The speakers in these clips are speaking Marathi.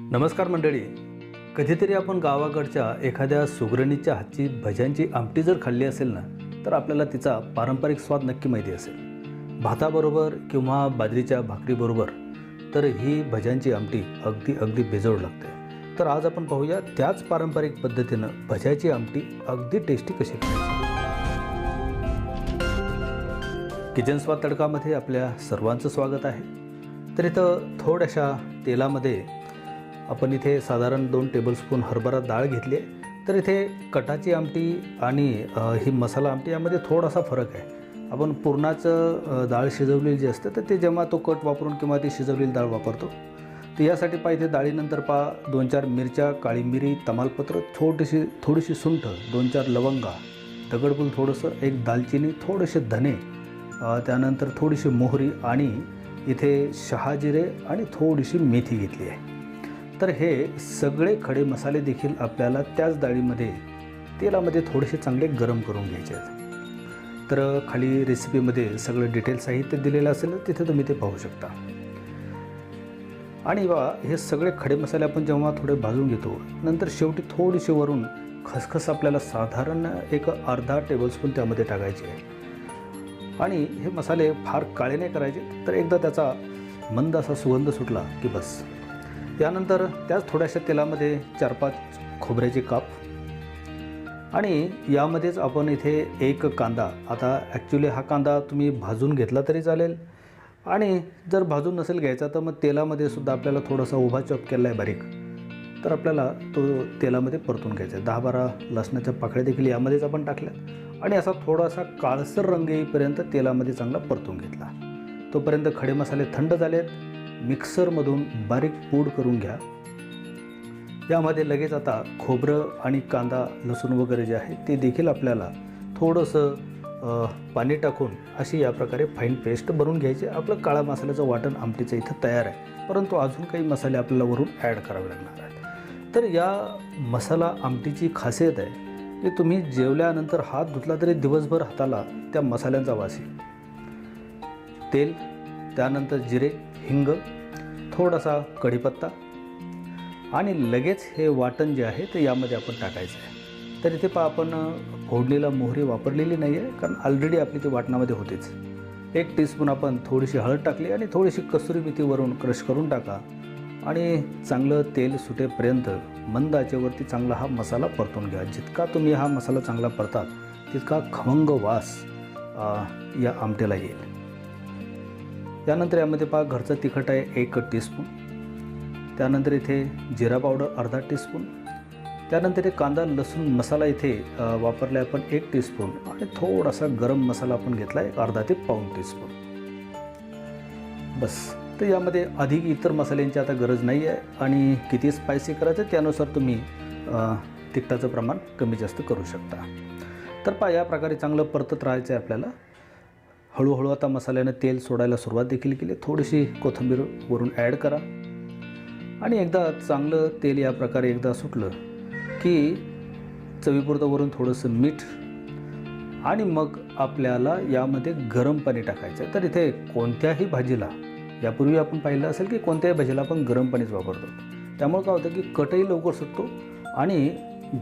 नमस्कार मंडळी. कधीतरी आपण गावाकडच्या एखाद्या सुगरणीच्या हातची भज्यांची आमटी जर खाल्ली असेल ना तर आपल्याला तिचा पारंपरिक स्वाद नक्की माहिती असेल. भाताबरोबर किंवा बाजरीच्या भाकरीबरोबर तर ही भज्यांची आमटी अगदी अगदी बेजोड लागते. तर आज आपण पाहूया त्याच पारंपरिक पद्धतीनं भज्याची आमटी अगदी टेस्टी कशी करायची. किचन स्वाद तडकामध्ये आपल्या सर्वांचं स्वागत आहे. तर इथं थोड्याशा तेलामध्ये आपण इथे साधारण दोन टेबलस्पून हरभरा डाळ घेतली आहे. तर इथे कटाची आमटी आणि ही मसाला आमटी यामध्ये थोडासा फरक आहे. आपण पुरणाचं डाळ शिजवलेली जी असते तर ते जेव्हा तो कट वापरून किंवा ती शिजवलेली डाळ वापरतो तर यासाठी पाहिजे डाळीनंतर पा दोन चार मिरच्या काळी मिरी तमालपत्र छोटीशी थोडीशी सुंठ दोन चार लवंगा दगडफूल थोडंसं एक दालचिनी थोडेसे धने त्यानंतर थोडीशी मोहरी आणि इथे शहाजिरे आणि थोडीशी मेथी घेतली आहे. तर हे सगळे खडे मसाले देखील आपल्याला त्याच डाळीमध्ये तेलामध्ये थोडेसे चांगले गरम करून घ्यायचे आहेत. तर खाली रेसिपीमध्ये सगळं डिटेल साहित्य दिलेलं असेल तर तिथे तुम्ही ते पाहू शकता. आणि बा हे सगळे खडे मसाले आपण जेव्हा थोडे भाजून घेतो नंतर शेवटी थोडीशी वरून खसखस आपल्याला साधारण एक अर्धा टेबलस्पून त्यामध्ये टाकायची आहे. आणि हे मसाले फार काळे नाही करायचे तर एकदा त्याचा मंद असा सुगंध सुटला की बस. यानंतर त्याच थोड्याशा तेलामध्ये चार पाच खोबऱ्याचे काप. आणि यामध्येच आपण इथे एक कांदा. आता ॲक्च्युली हा कांदा तुम्ही भाजून घेतला तरी चालेल. आणि जर भाजून नसेल घ्यायचा तर मग तेलामध्ये सुद्धा आपल्याला थोडासा उभा चॉप केला आहे बारीक. तर आपल्याला तो तेलामध्ये परतून घ्यायचा. आहे दहा बारा लसणाच्या पाकळ्या देखील यामध्येच आपण टाकल्या. आणि असा थोडासा काळसर रंग येईपर्यंत तेलामध्ये चांगला परतून घेतला. तोपर्यंत खडे मसाले थंड झालेत. मिक्सरमधून बारीक पूड करून घ्या. यामध्ये लगेच आता खोबरं आणि कांदा लसूण वगैरे जे आहे ते देखील आपल्याला थोडंसं पाणी टाकून अशी या प्रकारे फाईन पेस्ट बनवून घ्यायची. आपलं काळा मसाल्याचं वाटण आमटीचं इथं तयार आहे. परंतु अजून काही मसाले आपल्याला वरून ॲड करावे लागणार आहेत. तर या मसाला आमटीची खासियत आहे की तुम्ही जेवल्यानंतर हात धुतला तरी दिवसभर हाताला त्या मसाल्यांचा वास येईल. तेल त्यानंतर जिरे हिंग थोडासा कढीपत्ता आणि लगेच हे वाटण जे आहे ते यामध्ये आपण टाकायचं आहे. तर इथे पहा आपण फोडलेला मोहरी वापरलेली नाही आहे कारण ऑलरेडी आपली ती वाटणामध्ये होतेच. एक टीस्पून आपण थोडीशी हळद टाकली आणि थोडीशी कसुरी मेथी वरून क्रश करून टाका. आणि चांगलं तेल सुटेपर्यंत मंद आचेवरती चांगला हा मसाला परतून घ्या. जितका तुम्ही हा मसाला चांगला परतात तितका खमंग वास या आमटेला येईल. त्यानंतर यामध्ये पहा घरचं तिखट आहे एक टीस्पून त्यानंतर इथे जिरा पावडर अर्धा टीस्पून त्यानंतर इथे कांदा लसूण मसाला इथे वापरला आहे आपण एक टीस्पून आणि थोडासा गरम मसाला आपण घेतला आहे एक अर्धा ते पाऊण टीस्पून बस. तर यामध्ये अधिक इतर मसाल्यांची आता गरज नाही आहे. आणि किती स्पायसी करायचं त्यानुसार तुम्ही तिखटाचं प्रमाण कमी जास्त करू शकता. तर पहा या प्रकारे चांगलं परतत राहायचं आहे आपल्याला. हळूहळू आता मसाल्यानं तेल सोडायला सुरुवात देखील केली. थोडीशी कोथिंबीर वरून ॲड करा. आणि एकदा चांगलं तेल या प्रकारे एकदा सुटलं की चवीपुरतं वरून थोडंसं मीठ आणि मग आपल्याला यामध्ये गरम पाणी टाकायचं आहे. तर इथे कोणत्याही भाजीला यापूर्वी आपण पाहिलं असेल की कोणत्याही भाजीला आपण गरम पाणीच वापरतो. त्यामुळे काय होतं की कटही लवकर सुटतो आणि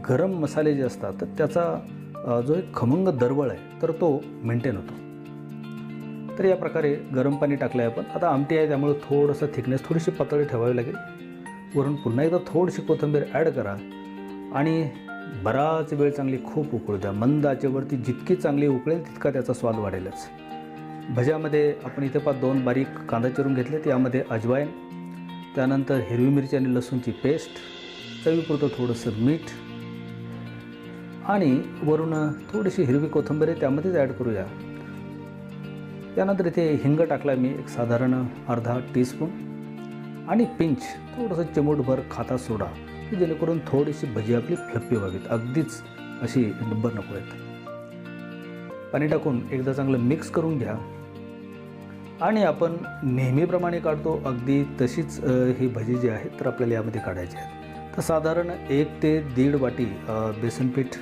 गरम मसाले जे असतात तर त्याचा जो एक खमंग दरवळ आहे तर तो मेंटेन होतो. तर या प्रकारे गरम पाणी टाकलं आहे आपण. आता आमटी आहे त्यामुळे थोडंसं थिकनेस थोडीशी पातळी ठेवावी लागेल. वरून पुन्हा एकदा थोडीशी कोथिंबीर ॲड करा. आणि बराच वेळ चांगली खूप उकळू द्या. मंद आचेवरती जितकी चांगली उकळेल तितका त्याचा स्वाद वाढेलच. भज्यामध्ये आपण इथे पाच दोन बारीक कांदा चिरून घेतले त्यामध्ये अजवाईन त्यानंतर हिरवी मिरची आणि लसूणची पेस्ट चवीपुरतं थोडंसं मीठ आणि वरून थोडीशी हिरवी कोथिंबीर आहे त्यामध्येच ॲड करूया. त्यानंतर इथे हिंग टाकला मी एक साधारण अर्धा टीस्पून आणि पिंच थोडंसं चिमूटभर खाता सोडा की जेणेकरून थोडीशी भजी आपली फ्लप्पी व्हावीत. अगदीच अशी डब्बर नको आहेत. पाणी टाकून एकदा चांगलं मिक्स करून घ्या. आणि आपण नेहमीप्रमाणे काढतो अगदी तशीच ही भजी जी आहे तर आपल्याला यामध्ये काढायची आहे. तर साधारण एक ते दीड वाटी बेसनपीठ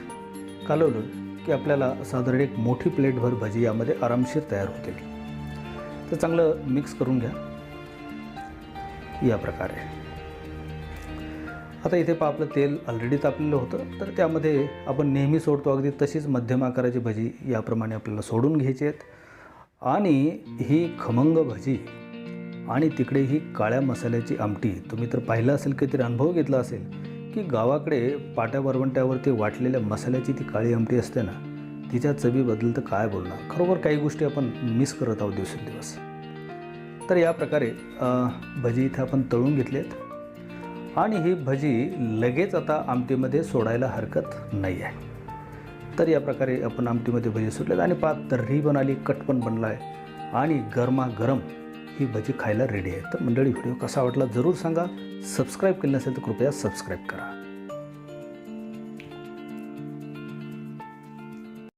कालवलं. की आपल्याला साधारण एक मोठी प्लेटभर भजी यामध्ये आरामशीर तयार होतील. तर चांगलं मिक्स करून घ्या. या प्रकारे. आता इथे पहा आपलं तेल ऑलरेडी तापलेलं होतं. तर त्यामध्ये आपण नेहमी सोडतो अगदी तशीच मध्यम आकाराची भजी याप्रमाणे आपल्याला सोडून घ्यायची आहेत. आणि ही खमंग भजी आणि तिकडे ही काळ्या मसाल्याची आमटी तुम्ही तर पाहिलं असेल काहीतरी अनुभव घेतला असेल की गावाकडे पाट्या वरवंट्यावरती वाटलेल्या मसाल्याची ती काळी आमटी असते ना तिच्या चवीबद्दल तर काय बोलणार? खरोखर काही गोष्टी आपण मिस करत आहोत दिवसेंदिवस. तर या प्रकारे भजी इथे आपण तळून घेतलेत. आणि ही भजी लगेच आता आमटीमध्ये सोडायला हरकत नाही आहे. तर या प्रकारे आपण आमटीमध्ये भजी सुटलेत आणि पात तर्री पण आली कट पण बनला आहे आणि गरमागरम ही भजी खायला रेडी आहे. तर मंडळी व्हिडिओ कसा वाटला जरूर सांगा. सबस्क्राईब केलं नसेल तर कृपया सबस्क्राईब करा.